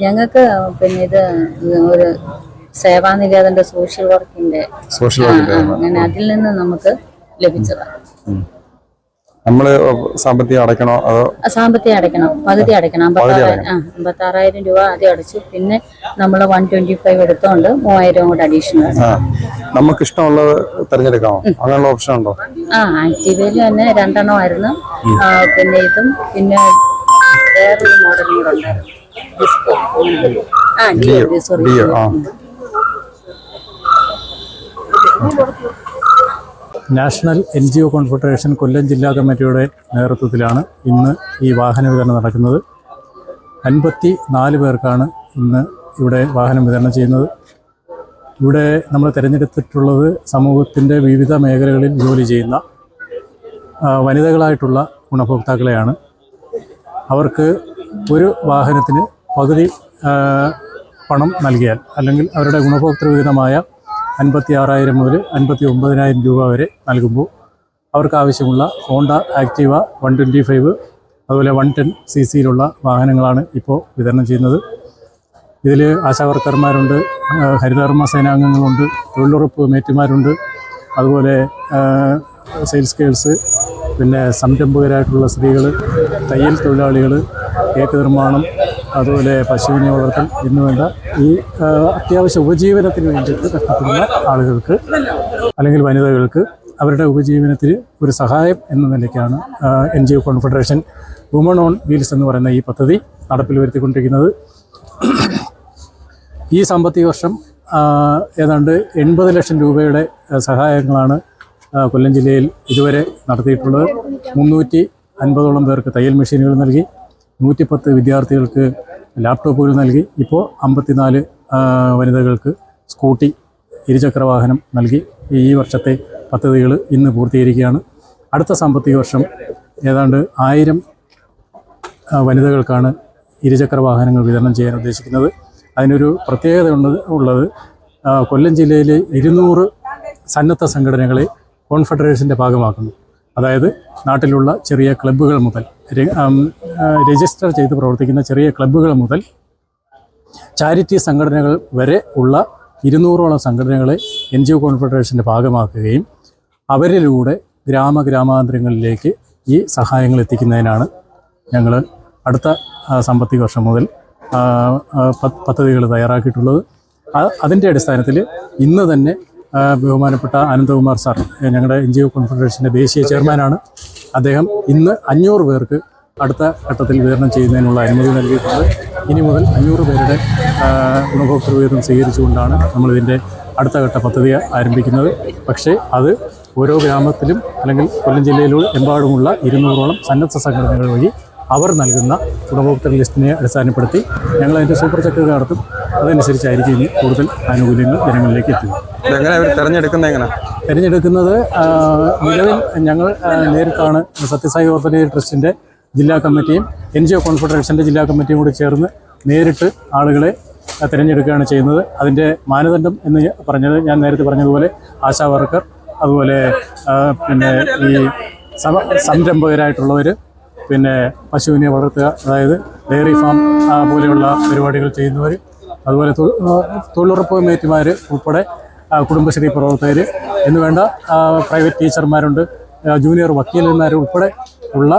ഞങ്ങൾക്ക് പിന്നെ ഇത് ഒരു സേവാനികേതന്റെ സോഷ്യൽ വർക്കിന്റെ സോഷ്യൽ അങ്ങനെ അതിൽ നിന്ന് നമുക്ക് ലഭിച്ചതാണ്. നമ്മൾ സാമ്പത്തികം അടയ്ക്കണോ അതോ? സാമ്പത്തികം അടയ്ക്കണം പകുതി അടയ്ക്കണം അമ്പത്തി ആറായിരം രൂപ ആദ്യം അടച്ചു പിന്നെ നമ്മൾ വൺ ട്വന്റി ഫൈവ് എടുത്തോണ്ട് മൂവായിരം കൂടെ അഡീഷണൽ നമുക്ക് ഇഷ്ടമുള്ളത് തിരഞ്ഞെടുക്കാമോ? അങ്ങനെയുള്ള ഓപ്ഷൻ ഉണ്ടോ? ആ ആക്റ്റീവയിൽ തന്നെ രണ്ടെണ്ണമായിരുന്നു. പിന്നെ ഇതും പിന്നെ വേറൊരു മോഡലും കൂടെ ഉണ്ടായിരുന്നു. National N G O confederation Kollam ജില്ലാ കമ്മിറ്റിയുടെ നേതൃത്വത്തിലാണ് ഇന്ന് ഈ വാഹന വിതരണം നടക്കുന്നത്. അൻപത്തി നാല് പേർക്കാണ് ഇന്ന് ഇവിടെ വാഹനം വിതരണം ചെയ്യുന്നത്. ഇവിടെ നമ്മൾ തിരഞ്ഞെടുത്തിട്ടുള്ളത് സമൂഹത്തിന്റെ വിവിധ മേഖലകളിൽ ജോലി ചെയ്യുന്ന വനിതകളായിട്ടുള്ള ഗുണഭോക്താക്കളെയാണ്. അവർക്ക് ഒരു വാഹനത്തിന് പകുതി പണം നൽകിയാൽ അല്ലെങ്കിൽ അവരുടെ ഗുണഭോക്തൃ വിഹിതമായ അൻപത്തി ആറായിരം മുതൽ അൻപത്തി ഒമ്പതിനായിരം രൂപ വരെ നൽകുമ്പോൾ അവർക്ക് ആവശ്യമുള്ള Honda Activa one twenty five അതുപോലെ വൺ ടെൻ സി സിയിലുള്ള വാഹനങ്ങളാണ് ഇപ്പോൾ വിതരണം ചെയ്യുന്നത്. ഇതിൽ ആശാവർക്കർമാരുണ്ട് ഹരിതകർമ്മ സേനാംഗങ്ങളുണ്ട് തൊഴിലുറപ്പ് മേറ്റുമാരുണ്ട് അതുപോലെ സെയിൽസ് ഗേൾസ് പിന്നെ സംരംഭകരായിട്ടുള്ള സ്ത്രീകൾ തയ്യൽ തൊഴിലാളികൾ കേക്ക് നിർമ്മാണം അതുപോലെ പശുവിനെ വളർത്തൽ എന്ന് വേണ്ട ഈ അത്യാവശ്യ ഉപജീവനത്തിന് വേണ്ടിയിട്ട് കഷ്ടപ്പെടുന്ന ആളുകൾക്ക് അല്ലെങ്കിൽ വനിതകൾക്ക് അവരുടെ ഉപജീവനത്തിന് ഒരു സഹായം എന്ന നിലയ്ക്കാണ് N G O confederation woman on wheels എന്ന് പറയുന്ന ഈ പദ്ധതി നടപ്പിൽ വരുത്തിക്കൊണ്ടിരിക്കുന്നത്. ഈ സാമ്പത്തിക വർഷം ഏതാണ്ട് എൺപത് ലക്ഷം രൂപയുടെ സഹായങ്ങളാണ് കൊല്ലം ജില്ലയിൽ ഇതുവരെ നടത്തിയിട്ടുള്ളത്. മുന്നൂറ്റി അൻപതോളം പേർക്ക് തയ്യൽ മെഷീനുകൾ നൽകി. നൂറ്റിപ്പത്ത് വിദ്യാർത്ഥികൾക്ക് ലാപ്ടോപ്പുകൾ നൽകി. ഇപ്പോൾ അമ്പത്തിനാല് വനിതകൾക്ക് സ്കൂട്ടി ഇരുചക്ര വാഹനം നൽകി. ഈ വർഷത്തെ പദ്ധതികൾ ഇന്ന് പൂർത്തീകരിക്കുകയാണ്. അടുത്ത സാമ്പത്തിക വർഷം ഏതാണ്ട് ആയിരം വനിതകൾക്കാണ് ഇരുചക്ര വാഹനങ്ങൾ വിതരണം ചെയ്യാൻ ഉദ്ദേശിക്കുന്നത്. അതിനൊരു പ്രത്യേകത ഉള്ളത് കൊല്ലം ജില്ലയിലെ ഇരുന്നൂറ് സന്നദ്ധ സംഘടനകളെ കോൺഫെഡറേഷന്റെ ഭാഗമാക്കുന്നു. അതായത് നാട്ടിലുള്ള ചെറിയ ക്ലബ്ബുകൾ മുതൽ രജിസ്റ്റർ ചെയ്ത് പ്രവർത്തിക്കുന്ന ചെറിയ ക്ലബ്ബുകൾ മുതൽ ചാരിറ്റി സംഘടനകൾ വരെ ഉള്ള ഇരുന്നൂറോളം സംഘടനകളെ എൻ ജി ഒ കോൺഫെഡറേഷന്റെ ഭാഗമാക്കുകയും അവരിലൂടെ ഗ്രാമ ഗ്രാമാന്തരങ്ങളിലേക്ക് ഈ സഹായങ്ങൾ എത്തിക്കുന്നതിനാണ് ഞങ്ങൾ അടുത്ത സാമ്പത്തിക വർഷം മുതൽ പദ്ധതികൾ തയ്യാറാക്കിയിട്ടുള്ളത്. അതിന്റെ അടിസ്ഥാനത്തിൽ ഇന്ന് തന്നെ ബഹുമാനപ്പെട്ട അനന്തകുമാർ സാർ ഞങ്ങളുടെ എൻ ജി ഒ കോൺഫെഡറേഷന്റെ ദേശീയ ചെയർമാനാണ്. അദ്ദേഹം ഇന്ന് അഞ്ഞൂറ് പേർക്ക് അടുത്ത ഘട്ടത്തിൽ വിതരണം ചെയ്യുന്നതിനുള്ള അനുമതി നൽകിയിട്ടുണ്ട്. ഇനി മുതൽ അഞ്ഞൂറ് പേരുടെ ഗുണഭോക്തൃ വിഹിതം സ്വീകരിച്ചുകൊണ്ടാണ് നമ്മളിതിന്റെ അടുത്ത ഘട്ട പദ്ധതി ആരംഭിക്കുന്നത്. പക്ഷേ അത് ഓരോ ഗ്രാമത്തിലും അല്ലെങ്കിൽ കൊല്ലം ജില്ലയിലൂടെ എമ്പാടുമുള്ള ഇരുന്നൂറോളം സന്നദ്ധ സംഘടനകൾ വഴി അവർ നൽകുന്ന ഗുണഭോക്തൃ ലിസ്റ്റിനെ അടിസ്ഥാനപ്പെടുത്തി ഞങ്ങൾ അതിന്റെ സൂപ്പർ ചെക്ക് നടത്തും. അതനുസരിച്ചായിരിക്കും ഇനി കൂടുതൽ ആനുകൂല്യങ്ങൾ ജനങ്ങളിലേക്ക് എത്തുക. അവർ തിരഞ്ഞെടുക്കുന്നത് എങ്ങനെ? തിരഞ്ഞെടുക്കുന്നത് നിലവിൽ ഞങ്ങൾ നേരിട്ടാണ് സത്യസായി ഓർഫനേജ് ട്രസ്റ്റിന്റെ ജില്ലാ കമ്മിറ്റിയും എൻ ജി ഒ കോൺഫെഡറേഷന്റെ ജില്ലാ കമ്മിറ്റിയും കൂടി ചേർന്ന് നേരിട്ട് ആളുകളെ തിരഞ്ഞെടുക്കുകയാണ് ചെയ്യുന്നത്. അതിന്റെ മാനദണ്ഡം എന്ന് പറഞ്ഞത് ഞാൻ നേരത്തെ പറഞ്ഞതുപോലെ ആശാ വർക്കർ അതുപോലെ പിന്നെ ഈ സംരംഭകരായിട്ടുള്ളവർ പിന്നെ പശുവിനെ വളർത്തുക അതായത് ഡെയറി ഫാം പോലെയുള്ള പരിപാടികൾ ചെയ്യുന്നവർ അതുപോലെ തൊഴിലുറപ്പ് മേറ്റുമാർ ഉൾപ്പെടെ കുടുംബശ്രീ പ്രവർത്തകർ എന്നുവേണ്ട പ്രൈവറ്റ് ടീച്ചർമാരുണ്ട് ജൂനിയർ വക്കീലന്മാർ ഉൾപ്പെടെ ഉള്ള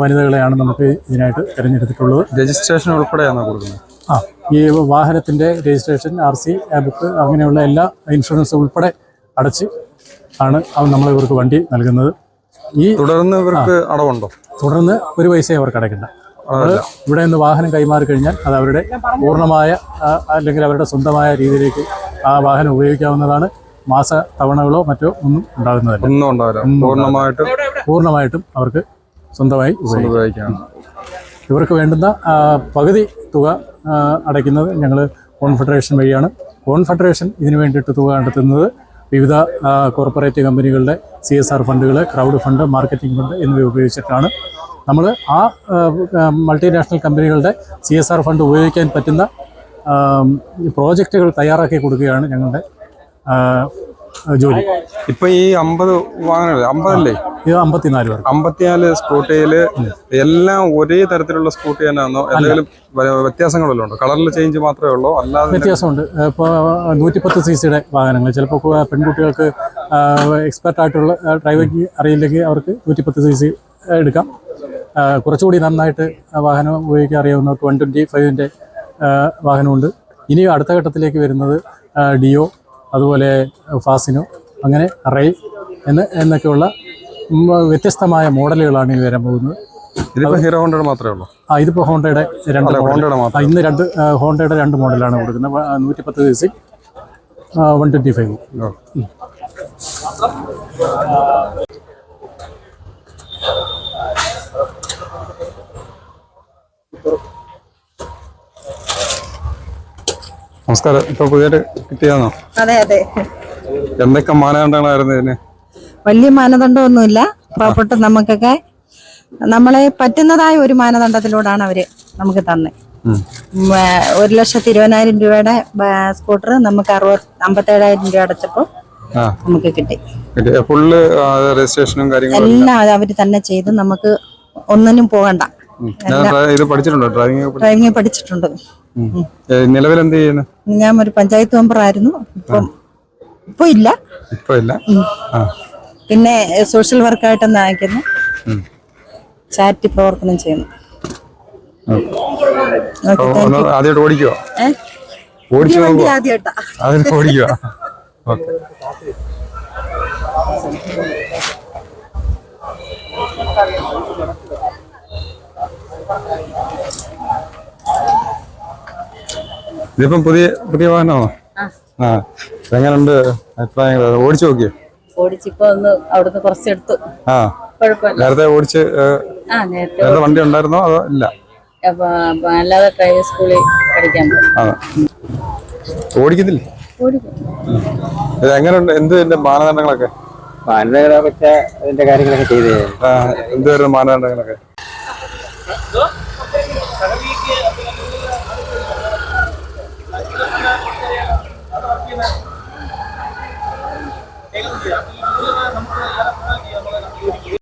വനിതകളെയാണ് നമുക്ക് ഇതിനായിട്ട് തിരഞ്ഞെടുത്തിട്ടുള്ളത്. രജിസ്ട്രേഷൻ ഉൾപ്പെടെയാണോ കൊടുക്കുന്നത്? ആ ഈ വാഹനത്തിന്റെ രജിസ്ട്രേഷൻ ആർ സി ബുക്ക് അങ്ങനെയുള്ള എല്ലാ ഇൻഷുറൻസ് ഉൾപ്പെടെ അടച്ച് ആണ് നമ്മൾ ഇവർക്ക് വണ്ടി നൽകുന്നത്. ഈ തുടർന്ന് ഇവർക്ക് അടവുണ്ടോ? തുടർന്ന് ഒരു പൈസ അവർക്ക് അടയ്ക്കണ്ട. ഇവിടെ നിന്ന് വാഹനം കൈമാറി കഴിഞ്ഞാൽ അത് അവരുടെ പൂർണമായ അല്ലെങ്കിൽ അവരുടെ സ്വന്തമായ രീതിയിലേക്ക് ആ വാഹനം ഉപയോഗിക്കാവുന്നതാണ്. മാസ തവണകളോ മറ്റോ ഒന്നും ഉണ്ടാകുന്നതല്ല. ഒന്നും ഉണ്ടാവില്ല. പൂർണമായിട്ട് പൂർണമായിട്ടും അവർക്ക് സ്വന്തമായി ഉപയോഗിക്കാം. ഇവർക്ക് വേണ്ടുന്ന പകുതി തുക അടയ്ക്കുന്നത് ഞങ്ങൾ കോൺഫെഡറേഷൻ വഴിയാണ്. കോൺഫെഡറേഷൻ ഇതിനു വേണ്ടിയിട്ട് തുക കണ്ടെത്തുന്നത് വിവിധ കോർപ്പറേറ്റ് കമ്പനികളുടെ സി എസ് ആർ ഫണ്ടുകൾ ക്രൗഡ് ഫണ്ട് മാർക്കറ്റിംഗ് ഫണ്ട് എന്നിവ ഉപയോഗിച്ചിട്ടാണ്. നമ്മൾ ആ മൾട്ടിനാഷണൽ കമ്പനികളുടെ സി എസ് ആർ ഫണ്ട് ഉപയോഗിക്കാൻ പറ്റുന്ന പ്രോജക്റ്റുകൾ തയ്യാറാക്കി കൊടുക്കുകയാണ് ഞങ്ങളുടെ ജോലി. ഇപ്പൊ ഈ അമ്പത് വാഹനങ്ങൾ അമ്പതല്ലേ? ഇത് അമ്പത്തിനാല് പേർ അമ്പത്തിനാല് സ്കൂട്ടിയിൽ എല്ലാം ഒരേ തരത്തിലുള്ള സ്കൂട്ടി തന്നെയാണോ? എന്തെങ്കിലും വ്യത്യാസങ്ങളല്ലോ ഉണ്ടോ? കളറിൽ ചേഞ്ച് മാത്രമേ ഉള്ളൂ? അല്ലാതെ വ്യത്യാസമുണ്ട്. ഇപ്പോൾ നൂറ്റിപ്പത്ത് സി സിയുടെ വാഹനങ്ങൾ. ചിലപ്പോൾ പെൺകുട്ടികൾക്ക് എക്സ്പെർട്ട് ആയിട്ടുള്ള ഡ്രൈവിംഗ് അറിയില്ലെങ്കിൽ അവർക്ക് നൂറ്റിപ്പത്ത് സി സി എടുക്കാം. കുറച്ചുകൂടി നന്നായിട്ട് വാഹനം ഉപയോഗിക്കാൻ അറിയാവുന്നവർക്ക് വൺ ട്വന്റി ഫൈവിന്റെ വാഹനമുണ്ട്. ഇനി അടുത്ത ഘട്ടത്തിലേക്ക് വരുന്നത് ഡിയോ അതുപോലെ ഫാസിനോ അങ്ങനെ റേ എന്ന് എന്നൊക്കെയുള്ള വ്യത്യസ്തമായ മോഡലുകളാണ് ഇനി വരാൻ പോകുന്നത്. ഇതിപ്പോ ഹീറോ ഹോണ്ടയുടെ മാത്രമേ ഉള്ളൂ? ആ ഇതിപ്പോൾ ഹോണ്ടയുടെ രണ്ട് ഹോണ്ടയുടെ മാത്രം ഇന്ന് രണ്ട് ഹോണ്ടയുടെ രണ്ട് മോഡലാണ് കൊടുക്കുന്നത്. നൂറ്റി പത്ത് C C one twenty five നമസ്കാരം. ഇപ്പൊ പുതിയത് കിട്ടിയാന്നോ അതെ അതെ. എന്തൊക്കെ മാനദണ്ഡങ്ങളായിരുന്നു ഇതിന്? വലിയ മാനദണ്ഡമൊന്നുമില്ല. പ്രോപ്പർട്ടി നമുക്കൊക്കെ നമ്മളെ പറ്റുന്നതായ ഒരു മാനദണ്ഡത്തിലൂടെയാണ് അവർ നമുക്ക് തന്നെ. ഒരു ലക്ഷത്തി ഇരുപതിനായിരം രൂപയുടെ സ്കൂട്ടർ നമുക്ക് അറുപത് അമ്പത്തേഴായിരം രൂപ അടച്ചപ്പോൾ നമുക്ക് കിട്ടി. ഫുള്ള് രജിസ്ട്രേഷനും എല്ലാം. അവർ തന്നെ ചെയ്ത് നമുക്ക് ഒന്നിനും പോകണ്ട. ഇത് പഠിച്ചിട്ടുണ്ടോ? ഡ്രൈവിംഗ് ഡ്രൈവിംഗ് പഠിച്ചിട്ടുണ്ട്. നിലവിൽ എന്ത് ചെയ്യുന്നു? ഞാൻ ഒരു പഞ്ചായത്ത് മെമ്പറായിരുന്നു. ഇപ്പം ഇപ്പൊ ഇല്ല ഇപ്പൊ ഇല്ല പിന്നെ സോഷ്യൽ വർക്കായിട്ട് നയിക്കുന്നു. ചാരിറ്റി പ്രവർത്തനം ചെയ്യുന്നു. ആദ്യമായിട്ട് ഓടിക്കുവോ? ഓടിച്ചു ആദ്യമായിട്ടാ. അതിന് ഓടിക്കുവോ? ഓക്കെ. ഇതിപ്പം പുതിയ പുതിയ വാഹനമാണോ? ആ. എങ്ങനെയുണ്ട് അഭിപ്രായങ്ങൾ? ഓടിച്ചു നോക്കിയോ? ഓടിച്ചിപ്പോ ഒന്ന് അവിടുന്ന് കുറച്ചെടുത്തു. ആ. നേരത്തെ ഓടിച്ച് ആ നേരത്തെ വണ്ടി ഉണ്ടായിരുന്നോ അതോ ഇല്ല? അല്ലാതെ ഡ്രൈവിംഗ് സ്കൂളിൽ പഠിക്കാൻ ഓടിക്കുന്നില്ലേ? ഇത് എങ്ങനെയുണ്ട് എന്ത് ഇതിന്റെ മാനദണ്ഡങ്ങളൊക്കെ? മാനദണ്ഡങ്ങളെ മാനദണ്ഡങ്ങളൊക്കെ അതിന്റെ കാര്യങ്ങളൊക്കെ ചെയ്ത് എന്തുവായിരുന്നു മാനദണ്ഡങ്ങളൊക്കെ